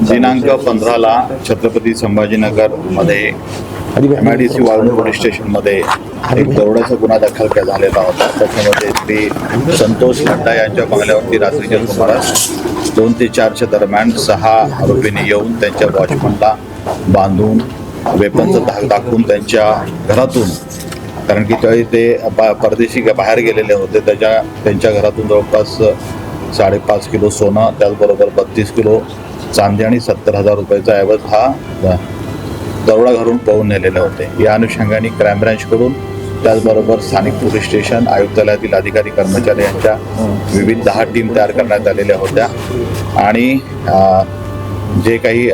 दिनांक पंधराला छत्रपती संभाजीनगरमध्ये एम आय डी सी वाळून पोलीस स्टेशनमध्ये एक दरोड्याचा गुन्हा दाखल झालेला होता. त्याच्यामध्ये श्री संतोष नड्डा यांच्या बंगल्यावरती रात्रीच्या सुमारास दोन ते चारच्या दरम्यान सहा आरोपींनी येऊन त्यांच्या वॉचमनला बांधून वेपनचा धाक दाखवून त्यांच्या घरातून कारण की त्यावेळी ते परदेशी बाहेर गेलेले होते. त्याच्या त्यांच्या घरातून जवळपास साडेपाच किलो सोनं त्याचबरोबर बत्तीस किलो चांदी आणि सत्तर हजार रुपयाचा ऐवज हा दरोडा घालून पळून नेलेले होते. या अनुषंगाने क्राईम ब्रँचकडून त्याचबरोबर स्थानिक पोलीस स्टेशन आयुक्तालयातील अधिकारी कर्मचारी यांच्या विविध दहा टीम तयार करण्यात आलेल्या होत्या. आणि जे काही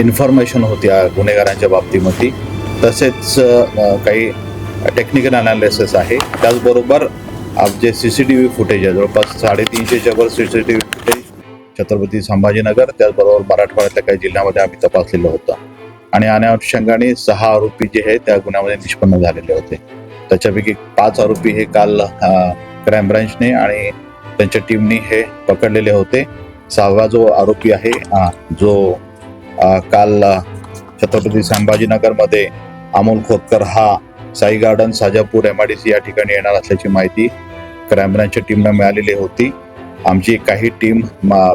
इन्फॉर्मेशन होती गुन्हेगारांच्या बाबतीमध्ये तसेच काही टेक्निकल अनालिसिस आहे. त्याचबरोबर जे C C T V footage आहे जवळपास साडेतीनशेच्या वर C C T V footage Chhatrapati Sambhajinagar त्याचबरोबर मराठवाड्यातल्या काही जिल्ह्यामध्ये आम्ही तपासलेलं होतं. आणि या अनुषंगाने सहा आरोपी जे आहेत त्या गुन्ह्यामध्ये निष्पन्न झालेले होते. त्याच्यापैकी पाच आरोपी हे काल क्राईम ब्रँचने आणि त्यांच्या टीमने हे पकडलेले होते. सहावा जो आरोपी आहे जो काल छत्रपती संभाजीनगरमध्ये अमोल खोतकर हा Sai garden Sajapur M I D C या ठिकाणी येणार असल्याची माहिती क्राईम ब्रँचच्या मिळालेली होती. आमची काही टीम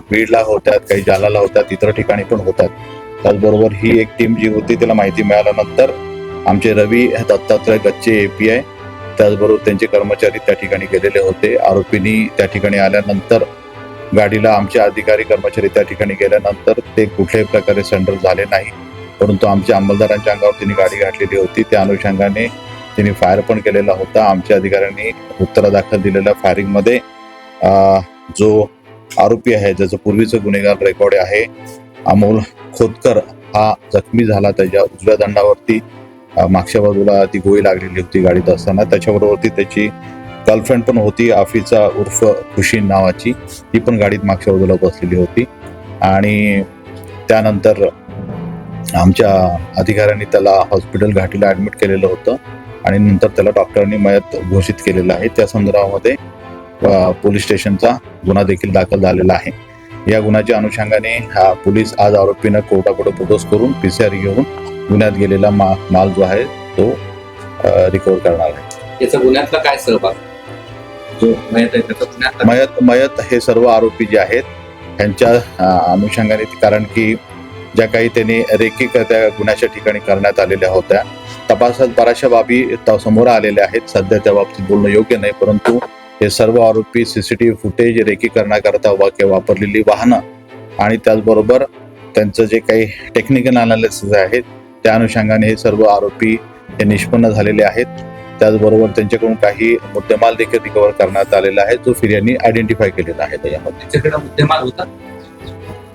बीडला होत्यात काही जालाला होत्यात इतर ठिकाणी पण होत्यात त्याचबरोबर ही एक टीम जी होती तिला माहिती मिळाल्यानंतर आमचे Ravi Dattatray Gachche A P I त्याचबरोबर त्यांचे कर्मचारी त्या ठिकाणी गेलेले होते. आरोपींनी त्या ठिकाणी आल्यानंतर गाडीला आमचे अधिकारी कर्मचारी त्या ठिकाणी गेल्यानंतर ते कुठल्याही प्रकारे सेंटर झाले नाही. परंतु आमच्या अंमलदारांच्या अंगावर त्यांनी गाडी घातलेली होती. त्या अनुषंगाने त्यांनी फायर पण केलेला होता. आमच्या अधिकाऱ्यांनी उत्तर दाखल दिलेल्या फायरिंगमध्ये जो आरोपी आहे ज्याचं पूर्वीचं गुन्हेगार रेकॉर्ड आहे अमोल खोतकर हा जखमी झाला. त्याच्या उजव्या दंडावरती मागच्या बाजूला ती गोळी लागलेली होती गाडीत असताना. त्याच्याबरोबरती त्याची गर्लफ्रेंड पण होती आफिचा उर्फ खुशी नावाची. ती पण गाडीत मागच्या बाजूला बसलेली होती. आणि त्यानंतर आमच्या अधिकाऱ्यांनी त्याला हॉस्पिटल घाटीला ॲडमिट केलेलं होतं. आणि नंतर त्याला डॉक्टरांनी मयत घोषित केलेलं आहे. त्या संदर्भामध्ये पोलीस स्टेशनचा गुन्हा देखील दाखल झालेला आहे. या गुन्ह्याच्या अनुषंगाने हा पोलीस आज आरोपीनं कोर्टापुढे पुटोस करून पी सी आर घेऊन गुन्ह्यात गेलेला मा माल जो आहे तो रिकवर करणार आहे. याचा गुन्ह्यातला काय सहभाग जो मयत मयत मयत हे सर्व आरोपी जे आहेत त्यांच्या अनुषंगाने कारण की ज्या काही त्यांनी रेकी त्या गुन्ह्याच्या ठिकाणी करण्यात आलेल्या होत्या तपासात बऱ्याचशा बाबी समोर आलेल्या आहेत. सध्या त्या बाबतीत बोलणं योग्य नाही परंतु हे सर्व आरोपी सीसीटीव्ही फुटेज रेकी करण्याकरता वा- वापरलेली वाहनं आणि त्याचबरोबर त्यांचं जे काही टेक्निकल अनालिसिस आहेत त्या अनुषंगाने हे सर्व आरोपी हे निष्पन्न झालेले आहेत. त्याचबरोबर त्यांच्याकडून काही मुद्देमाल देखील रिकव्हर करण्यात आलेला आहे जो फिर्यानी आयडेंटिफाय केलेला आहे. त्याच्यामध्ये त्याच्याकडे मुद्देमाल होता?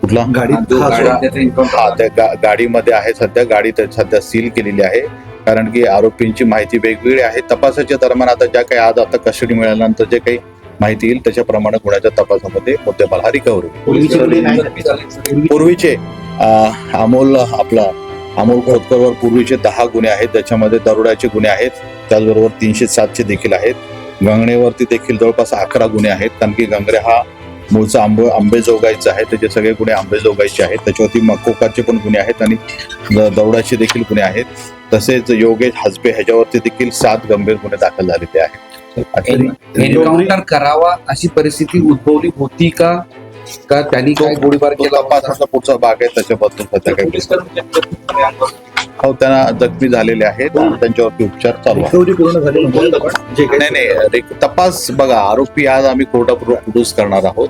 कुठला? हा गाडी हा गाडीमध्ये आहे सध्या. गाडी सध्या सील केलेली आहे. कारण की आरोपींची माहिती वेगवेगळी आहे. तपासाच्या दरम्यान आता ज्या काही आज आता कस्टडी मिळाल्यानंतर जे काही माहिती येईल त्याच्याप्रमाणे गुन्ह्याच्या तपासामध्ये मुद्देमाल हा रिकव्हर. पूर्वीचे अमोल आपला अमोल खोतकरवर पूर्वीचे दहा गुन्हे आहेत. त्याच्यामध्ये दरोड्याचे गुन्हे आहेत. त्याचबरोबर तीनशे सातचे देखील आहेत. गंगणेवरती देखील जवळपास अकरा गुन्हे आहेत. कारण की गंगरे हा मूळचा आंब आंबेजोगाईचा आहे त्याचे सगळे गुन्हे आंबेजोगाईचे आहेत. त्याच्यावरती मकोकाचे पण गुन्हे आहेत आणि द- दरोड्याचे देखील गुन्हे आहेत. तसेच योगेश हसबे ह्याच्यावरती देखील सात गंभीर गुन्हे दाखल झालेले आहेत. एन्काउंटर करावा अशी परिस्थिती उद्भवली होती का? का त्यांनी काय गोळीबार केला पुढचा भाग आहे त्याच्याबद्दल हो त्यांना जखमी झालेले आहेत. आणि त्यांच्यावरती उपचार चालू आहेत. रिकव्हरी पूर्ण झाली आपण जे काही नाही नाही तपास बघा आरोपी आज आम्ही कोर्टापुढे पुढूस करणार आहोत.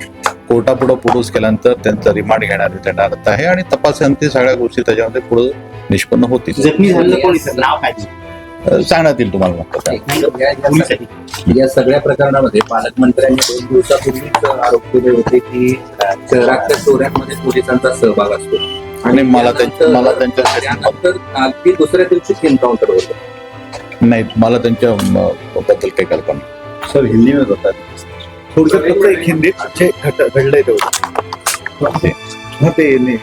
कोर्टापुढे पुढूस केल्यानंतर त्यांचा रिमांड घेण्यात येणार आहे आणि तपासांती सगळ्या गोष्टी त्याच्यामध्ये पुढे निष्पन्न होतील. आहे? सांगण्यात येईल तुम्हाला. या- या सगळ्या- प्रकरणामध्ये पालकमंत्र्यांनी दोन दिवसापूर्वीच आरोप केले होते की चोऱ्यांमध्ये पोलिसांचा सहभाग असतो. आणि मला त्यांच्या मला त्यांच्या अगदी दुसऱ्या दिवशीच एन्काउंटर होतं नाही मला त्यांच्या बद्दल काही कल्पना नाही. सर हिंदी में बता थोडक्यात फक्त एक हिंदीत जे घट- घडलंय तेवढं हा, ते नाही.